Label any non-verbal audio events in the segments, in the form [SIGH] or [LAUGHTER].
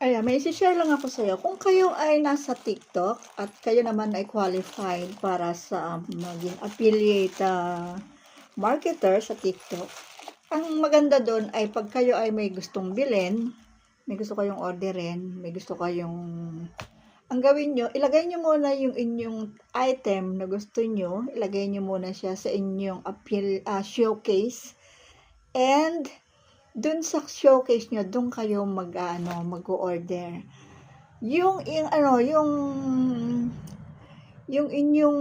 Ayan, may isi-share lang ako sa iyo. Kung kayo ay nasa TikTok at kayo naman ay qualified para sa um, maging affiliate ah, marketer sa TikTok, ang maganda doon ay pag kayo ay may gustong bilhin, may gusto kayong orderin, may gusto kayong ang gawin nyo, ilagay nyo muna yung inyong item na gusto nyo, ilagay nyo muna siya sa inyong appeal, ah, showcase, and dun sa showcase nyo, dun kayo mag, ano, mag-order. Yung, yung, ano, yung, yung inyong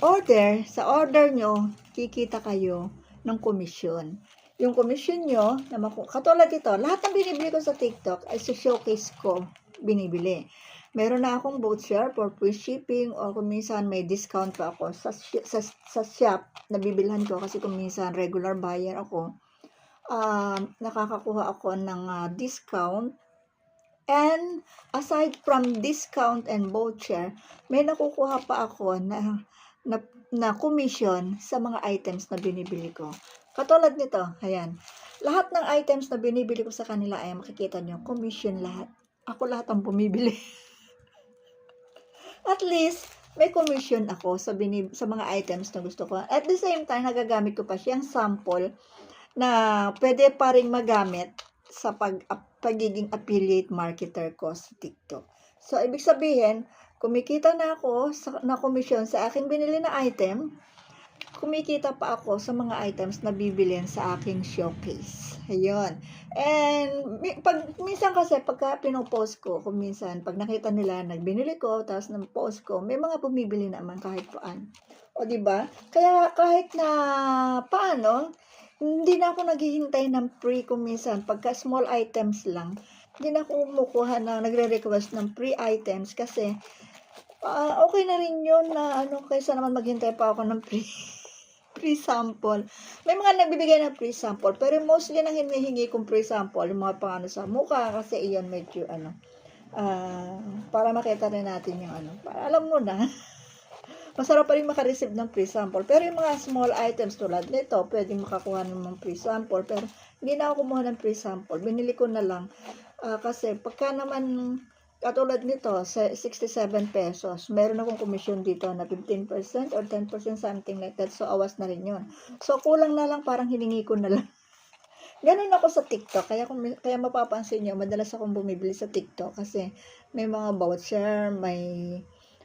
order, sa order nyo, kikita kayo ng komisyon. Yung komisyon nyo, na maku- katulad ito, lahat ng binibili ko sa TikTok ay sa showcase ko binibili. Meron na akong voucher for free shipping or kung minsan may discount pa ako sa, sa, sa shop na bibilhan ko kasi kung minsan regular buyer ako um, nakakakuha ako ng ah, discount. And aside from discount and voucher, may nakukuha pa ako na, na, na commission sa mga items na binibili ko. Katulad nito, ayan. Lahat ng items na binibili ko sa kanila ay makikita nyo, commission lahat. Ako lahat ang bumibili. [LAUGHS] At least, may commission ako sa, binib- sa mga items na gusto ko. At the same time, nagagamit ko pa siyang sample na pwede pa rin magamit sa pag ap- pagiging affiliate marketer ko sa TikTok. So, ibig sabihin, kumikita na ako sa, na komisyon sa aking binili na item, kumikita pa ako sa mga items na bibilin sa aking showcase. Ayun. And pag minsan kasi pagka pinopost ko, kung minsan pag nakita nila nagbinili ko tapos nang post ko, may mga bumibili naman kahit paan. O di ba? Kaya kahit na paano, hindi na ako naghihintay ng free kung minsan pagka small items lang. Hindi na ako kumukuha na nagre-request ng free items kasi ah, okay na rin yun na ano kaysa naman maghintay pa ako ng free [LAUGHS] free sample. May mga nagbibigay ng free sample, pero mostly nang hinihingi kong free sample, yung mga pang ano sa mukha, kasi iyon medyo ano, ah, para makita rin natin yung ano, para alam mo na, [LAUGHS] masarap pa rin makareceive ng free sample. Pero yung mga small items tulad nito, pwedeng makakuha ng free sample, pero hindi na ako kumuha ng free sample. Binili ko na lang, ah, kasi pagka naman, katulad nito, sa 67 pesos, meron akong komisyon dito na 15% or 10% something like that. So, awas na rin yun. So, kulang na lang, parang hiningi ko na lang. [LAUGHS] Ganun ako sa TikTok. Kaya, kung, kaya mapapansin nyo, madalas akong bumibili sa TikTok kasi may mga voucher, may,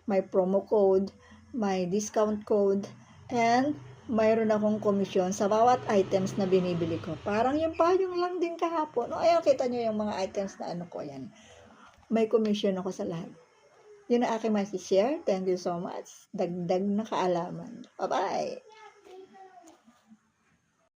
may promo code, may discount code, and mayroon akong komisyon sa bawat items na binibili ko. Parang yung payong lang din kahapon. O, ayan, kita nyo yung mga items na ano ko yan may commission ako sa lahat. Yun ang aking share Thank you so much. Dagdag na kaalaman. Bye-bye!